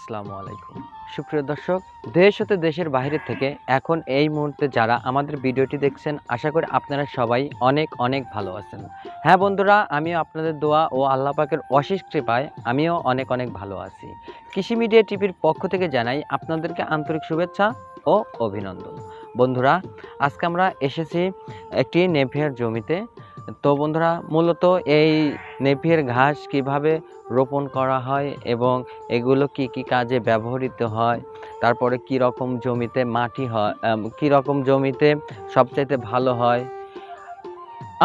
আসসালামু আলাইকুম। সুপ্রিয় দর্শক, দেশ হতে দেশের বাইরে থেকে এখন এই মুহূর্তে যারা আমাদের ভিডিওটি দেখছেন, আশা করি আপনারা সবাই অনেক অনেক ভালো আছেন। হ্যাঁ বন্ধুরা, আমিও আপনাদের দোয়া ও আল্লাহ পাকের অশেষ কৃপায় আমিও অনেক অনেক ভালো আছি। কৃষি মিডিয়া টিভির পক্ষ থেকে জানাই আপনাদেরকে আন্তরিক শুভেচ্ছা ও অভিনন্দন। বন্ধুরা, আজকে আমরা এসেছি একটি নেভিয়ার জমিতে। তো বন্ধুরা, মূলত এই নেপিয়ার ঘাস কীভাবে রোপণ করা হয় এবং এগুলো কি কি কাজে ব্যবহৃত হয়, তারপরে কি রকম জমিতে মাটি হয় কি রকম জমিতে সবচাইতে ভালো হয়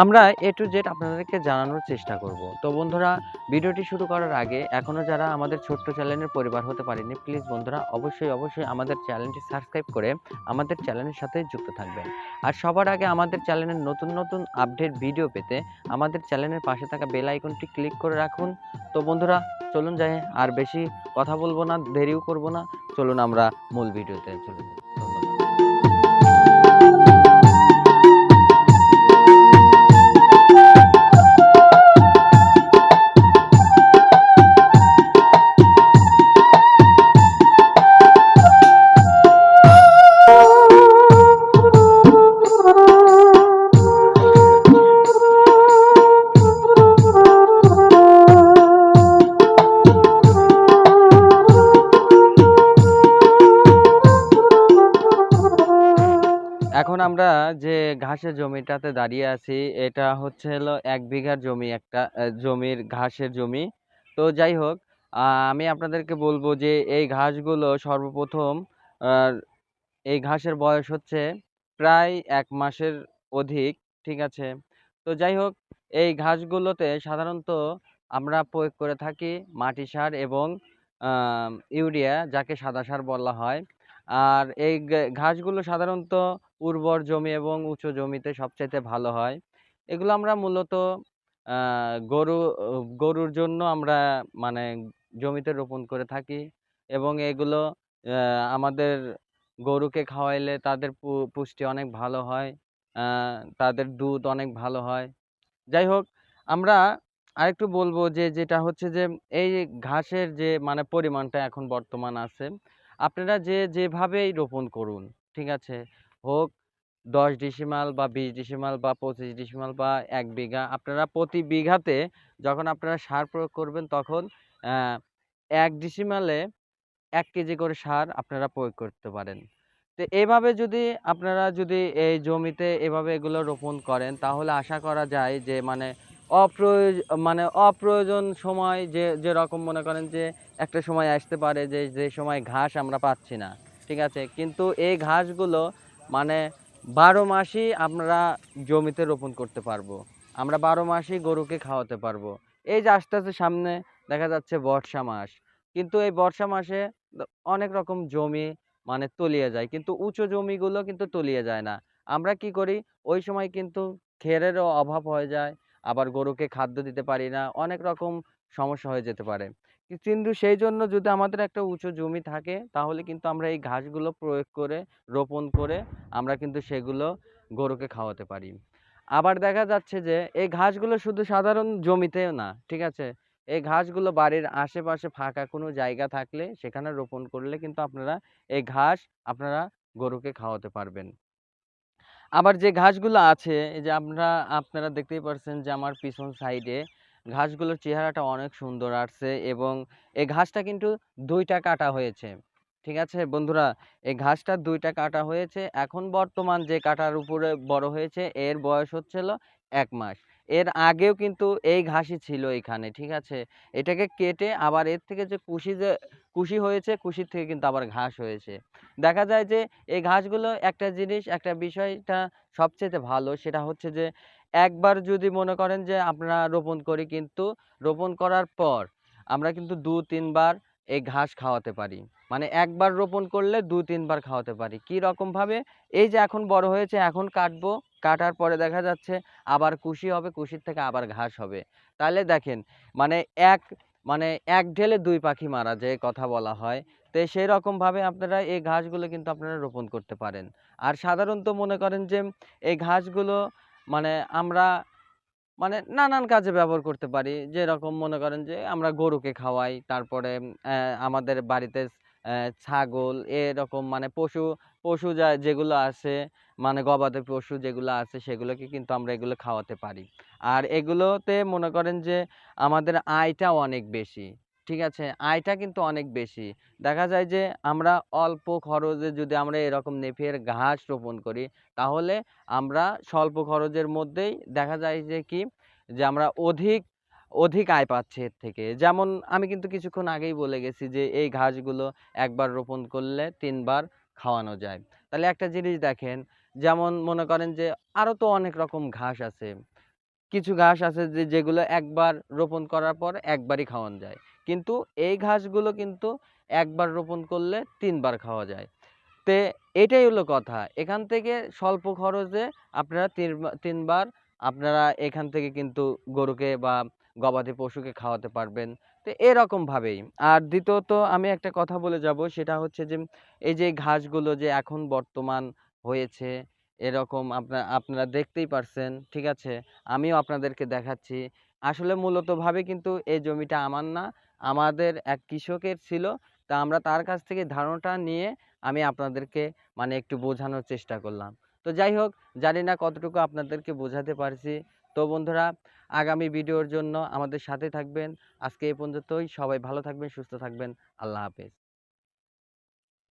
আমরা এ টু জেড আপনাদেরকে জানানোর চেষ্টা করব। তো বন্ধুরা, ভিডিওটি শুরু করার আগে এখনও যারা আমাদের ছোট্ট চ্যানেলের পরিবার হতে পারেনি প্লিজ বন্ধুরা অবশ্যই অবশ্যই আমাদের চ্যানেলটি সাবস্ক্রাইব করে আমাদের চ্যানেলের সাথে যুক্ত থাকবেন। আর সবার আগে আমাদের চ্যানেলের নতুন নতুন আপডেট ভিডিও পেতে আমাদের চ্যানেলের পাশে থাকা বেল আইকনটি ক্লিক করে রাখুন। তো বন্ধুরা, চলুন যাই, আর বেশি কথা বলব না, দেরিও করব না। চলুন আমরা মূল ভিডিওতে চলে যাই। আমরা যে ঘাসের জমিটাতে দাঁড়িয়ে আছি এটা হচ্ছে হলো এক বিঘার জমি একটা জমির ঘাসের জমি। তো যাই হোক আমি আপনাদেরকে বলব যে এই ঘাসগুলো সর্বপ্রথম আহ, এই ঘাসের বয়স হচ্ছে প্রায় এক মাসের অধিক ঠিক আছে? তো যাই হোক এই ঘাসগুলোতে সাধারণত আমরা প্রয়োগ করে থাকি মাটি সার এবং ইউরিয়া যাকে সাদা সার বলা হয়। আর এই ঘাসগুলো সাধারণত উর্বর জমি এবং উঁচু জমিতে সবচাইতে ভালো হয়। এগুলো আমরা মূলত গরু, গরুর জন্য আমরা মানে জমিতে রোপণ করে থাকি এবং এগুলো আমাদের গরুকে খাওয়াইলে তাদের পুষ্টি অনেক ভালো হয় তাদের দুধ অনেক ভালো হয়। যাই হোক, আমরা আরেকটু বলব যে, যেটা হচ্ছে যে, এই ঘাসের যে মানে পরিমাণটা এখন বর্তমান আছে আপনারা যে, যেভাবেই রোপণ করুন, ঠিক আছে? হোক দশ ডিসিমাল বা বিশ ডিসিমাল বা পঁচিশ ডিসিমাল বা এক বিঘা, আপনারা প্রতি বিঘাতে যখন আপনারা সার প্রয়োগ করবেন তখন এক ডিসিমালে এক কেজি করে সার আপনারা প্রয়োগ করতে পারেন। তো এইভাবে যদি আপনারা যদি এই জমিতে এভাবে এগুলো রোপণ করেন, তাহলে আশা করা যায় যে মানে অপ্রয়োজ মানে অপ্রয়োজন সময় যে যেরকম মনে করেন যে, একটা সময় আসতে পারে যে যে সময় ঘাস আমরা পাচ্ছি না, ঠিক আছে? কিন্তু এই ঘাসগুলো মানে বারো মাসই আমরা জমিতে রোপণ করতে পারব, আমরা বারো মাসই গরুকে খাওয়াতে পারব। এই যে আস্তে আস্তে সামনে দেখা যাচ্ছে বর্ষা মাস, কিন্তু এই বর্ষা মাসে অনেক রকম জমি মানে তলিয়ে যায়, কিন্তু উঁচু জমিগুলো কিন্তু তলিয়ে যায় না। আমরা কি করি? ওই সময় কিন্তু খেরেরও অভাব হয়ে যায় আবার গরুকে খাদ্য দিতে পারি না, অনেক রকম সমস্যা হয়ে যেতে পারে। কিন্তু সেই জন্য যদি আমাদের একটা উঁচু জমি থাকে, তাহলে কিন্তু আমরা এই ঘাসগুলো প্রয়োগ করে, রোপণ করে আমরা কিন্তু সেগুলো গরুকে খাওয়াতে পারি। আবার দেখা যাচ্ছে যে, এই ঘাসগুলো শুধু সাধারণ জমিতেও না, ঠিক আছে? এই ঘাসগুলো বাড়ির আশেপাশে ফাঁকা কোনো জায়গা থাকলে সেখানে রোপণ করলে কিন্তু আপনারা এই ঘাস আপনারা গরুকে খাওয়াতে পারবেন। আবার যে ঘাসগুলো আছে, এই যে আমরা, আপনারা দেখতেই পাচ্ছেন যে আমার পিছন সাইডে ঘাসগুলোর চেহারাটা অনেক সুন্দর আসছে এবং এই ঘাসটা কিন্তু দুইটা কাটা হয়েছে। ঠিক আছে? বন্ধুরা এই ঘাসটা দুইটা কাটা হয়েছে। এখন বর্তমান যে কাটার উপরে বড় হয়েছে, এর বয়স হচ্ছিল এক মাস। এর আগেও কিন্তু এই ঘাসই ছিল এখানে। ঠিক আছে? এটাকে কেটে আবার এর থেকে যে কুশি যে কুশি হয়েছে কুশির থেকে কিন্তু আবার ঘাস হয়েছে। দেখা যায় যে, এই ঘাসগুলো একটা জিনিস, একটা বিষয়টা সবচেয়ে ভালো, সেটা হচ্ছে যে, একবার যদি মনে করেন যে, আমরা রোপণ করি কিন্তু রোপণ করার পর আমরা কিন্তু দু তিনবার এই ঘাস খাওয়াতে পারি। মানে একবার রোপণ করলে দু তিনবার খাওয়াতে পারি। কি রকম ভাবে? এই যে এখন বড় হয়েছে, এখন কাটবো, কাটার পরে দেখা যাচ্ছে আবার কুশি হবে কুশির থেকে আবার ঘাস হবে। তাহলে দেখেন মানে এক মানে এক ঢেলে দুই পাখি মারা যে কথা বলা হয় তো সেই রকমভাবে আপনারা এই ঘাসগুলো কিন্তু আপনারা রোপণ করতে পারেন আর সাধারণত মনে করেন যে এই ঘাসগুলো মানে আমরা মানে নানান কাজে ব্যবহার করতে পারি। যেরকম মনে করেন যে আমরা গরুকে খাওয়াই। তারপরে আমাদের বাড়িতে ছাগল এরকম মানে পশু, পশু যা যেগুলো আছে মানে গবাদি পশু যেগুলো আছে সেগুলোকে কিন্তু আমরা এগুলো খাওয়াতে পারি। আর এগুলোতে মনে করেন যে আমাদের আয়টাও অনেক বেশি। ঠিক আছে? আয়টা কিন্তু অনেক বেশি। দেখা যায় যে আমরা অল্প খরচে যদি আমরা এরকম নেপিয়ার ঘাস রোপণ করি তাহলে আমরা স্বল্প খরচের মধ্যেই দেখা যায় যে কি যে আমরা অধিক, অধিক আয় পাচ্ছে এর থেকে। যেমন আমি কিন্তু কিছুক্ষণ আগেই বলে গেছি যে, এই ঘাসগুলো একবার রোপণ করলে তিনবার খাওয়ানো যায়। তাহলে একটা জিনিস দেখেন, যেমন মনে করেন যে আরও তো অনেক রকম ঘাস আছে। কিছু ঘাস আছে যে, যেগুলো একবার রোপণ করার পর একবারই খাওয়ানো যায়। কিন্তু এই ঘাসগুলো কিন্তু একবার রোপণ করলে তিনবার খাওয়া যায়। তে এটাই হলো কথা। এখান থেকে স্বল্প খরচে আপনারা ৩ বা ৩ বার আপনারা এখান থেকে কিন্তু গরুকে বা গবাদি পশুকে খাওয়াতে পারবেন। তো এরকমভাবেই। আর দ্বিতীয়ত আমি একটা কথা বলে যাব, সেটা হচ্ছে যে, এই যে ঘাসগুলো যে এখন বর্তমান হয়েছে, এরকম আপনা, আপনারা দেখতেই পারছেন। ঠিক আছে? আমিও আপনাদেরকে দেখাচ্ছি। আসলে মূলতভাবে কিন্তু এই জমিটা আমার না। আমাদের এক কৃষকের ছিল। তা আমরা তার কাছ থেকে ধারণাটা নিয়ে আমি আপনাদেরকে মানে একটু বোঝানোর চেষ্টা করলাম। তো যাই হোক, জানি না কতটুকু আপনাদেরকে বোঝাতে পারছি। তো বন্ধুরা আগামী ভিডিওর জন্য আমাদের সাথে থাকবেন। আজকে এই পর্যন্তই। সবাই ভালো থাকবেন, সুস্থ থাকবেন। আল্লাহ হাফেজ।